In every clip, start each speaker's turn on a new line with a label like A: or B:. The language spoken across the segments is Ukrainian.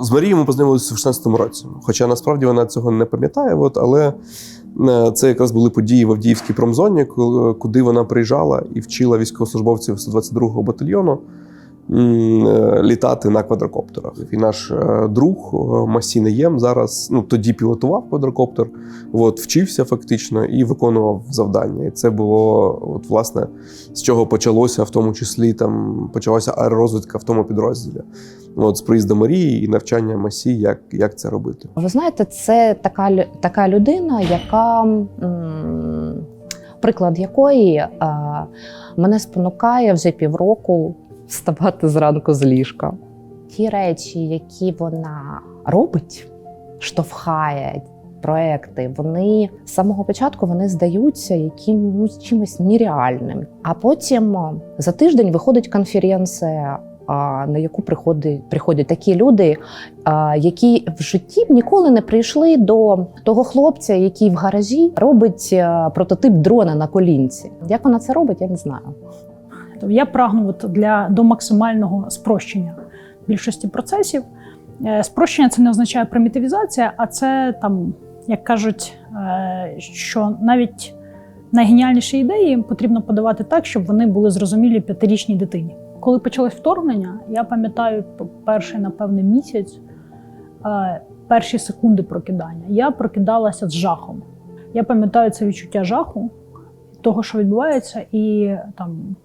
A: З Марією ми познайомилися в 16-му році. Хоча насправді вона цього не пам'ятає, от, але е, це якраз були події в Авдіївській промзоні, ку- куди вона приїжджала і вчила військовослужбовців 122-го батальйону м, е, літати на квадрокоптерах. І наш е, друг е, Масі Неєм зараз ну, тоді пілотував квадрокоптер, от, вчився фактично і виконував завдання. І це було, от, власне, з чого почалося, в тому числі там почалася аеророзвитка в тому підрозділі. От, з приїзду Марії і навчання Масі, як, як це робити.
B: Ви знаєте, це така, така людина, яка приклад якої е, мене спонукає вже півроку вставати зранку з ліжка. Ті речі, які вона робить, штовхає проекти, вони з самого початку вони здаються якимось чимось нереальним. А потім за тиждень виходить конференція. На яку приходять, приходять такі люди, які в житті ніколи не прийшли до того хлопця, який в гаражі робить прототип дрона на колінці. Як вона це робить, я не знаю.
C: Тобто я прагну от для до максимального спрощення більшості процесів. Е, Спрощення це не означає примітивізація, а це там, як кажуть, е, що навіть найгеніальніші ідеї потрібно подавати так, щоб вони були зрозумілі п'ятирічній дитині. Коли почалось вторгнення, я пам'ятаю перший, напевне, місяць, е, перші секунди прокидання. Я прокидалася з жахом. Я пам'ятаю це відчуття жаху, того, що відбувається, і там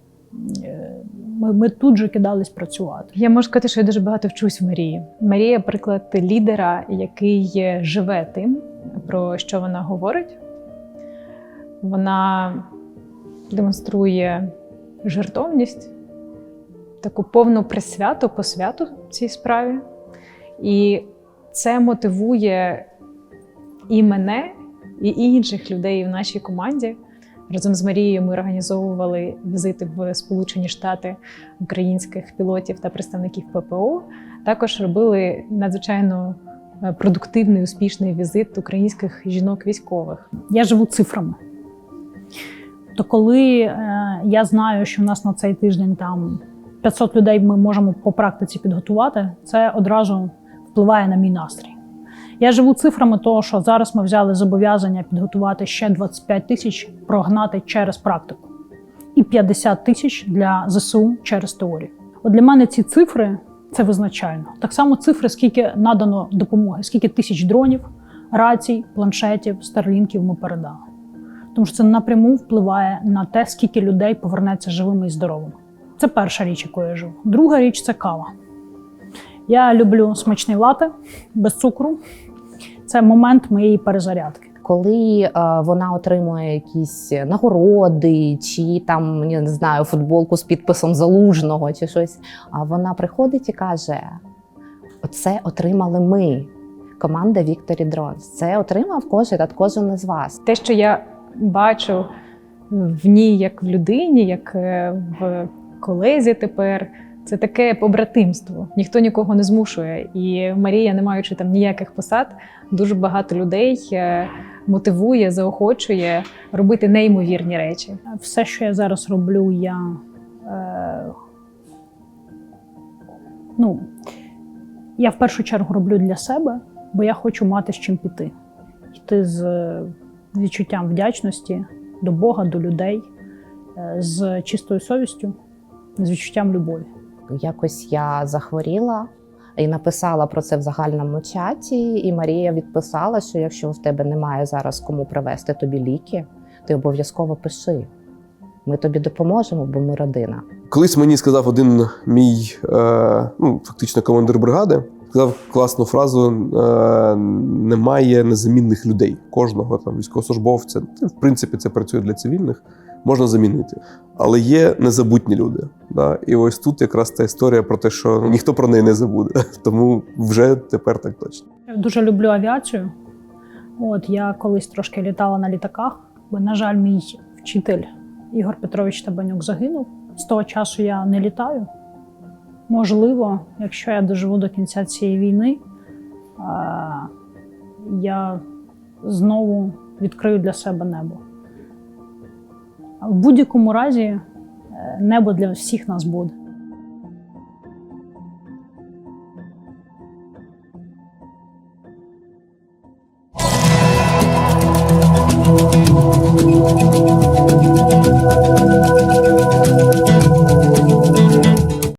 C: ми, ми тут же кидались працювати.
D: Я можу сказати, що я дуже багато вчусь в Марії. Марія приклад лідера, який живе тим, про що вона говорить. Вона демонструє жертовність, таку повну присвяту, посвяту цій справі. І це мотивує і мене, і інших людей в нашій команді. Разом з Марією ми організовували візити в Сполучені Штати українських пілотів та представників ППО. Також робили надзвичайно е, продуктивний, успішний візит українських жінок-військових.
C: Я живу цифрами. То коли е, я знаю, що в нас на цей тиждень там 500 людей ми можемо по практиці підготувати, це одразу впливає на мій настрій. Я живу цифрами того, що зараз ми взяли зобов'язання підготувати ще 25 тисяч прогнати через практику і 50 тисяч для ЗСУ через теорію. От для мене ці цифри це визначально. Так само цифри, скільки надано допомоги, скільки тисяч дронів, рацій, планшетів, старлінків ми передали. Тому що це напряму впливає на те, скільки людей повернеться живими і здоровими. Це перша річ, якою я живу. Друга річ це кава. Я люблю смачний лате без цукру. Це момент моєї перезарядки.
B: Коли е, вона отримує якісь нагороди, чи там я не знаю, футболку з підписом залужного, чи щось, а вона приходить і каже: Оце отримали ми, команда Вікторі Дронс. Це отримав кожен та кожен із вас.
D: Те, що я бачу в ній як в людині, як е, в колезі тепер. Це таке побратимство. Ніхто нікого не змушує. І Марія, не маючи там ніяких посад, дуже багато людей е, мотивує, заохочує робити неймовірні речі.
C: Все, що я зараз роблю, я е, ну, я в першу чергу роблю для себе, бо я хочу мати з чим піти. Йти з е, відчуттям вдячності до Бога, до людей, е, з чистою совістю, з відчуттям любові.
B: Якось я захворіла і написала про це в загальному чаті. І Марія відписала, що якщо в тебе немає зараз кому привезти тобі ліки, ти обов'язково пиши. Ми тобі допоможемо, бо ми родина.
A: Колись мені сказав один мій е, ну, фактично командир бригади, сказав класну фразу: е, немає незамінних людей. Кожного там військовослужбовця. В принципі, це працює для цивільних, можна замінити. Але є незабутні люди. Да? І ось тут якраз та історія про те, що ніхто про неї не забуде. Тому вже тепер так точно.
C: Я дуже люблю авіацію. От я колись трошки літала на літаках, бо, на жаль, мій вчитель Ігор Петрович Табанюк загинув. З того часу я не літаю. Можливо, якщо я доживу до кінця цієї війни, я знову відкрию для себе небо. В будь-якому разі, е, небо для всіх нас буде.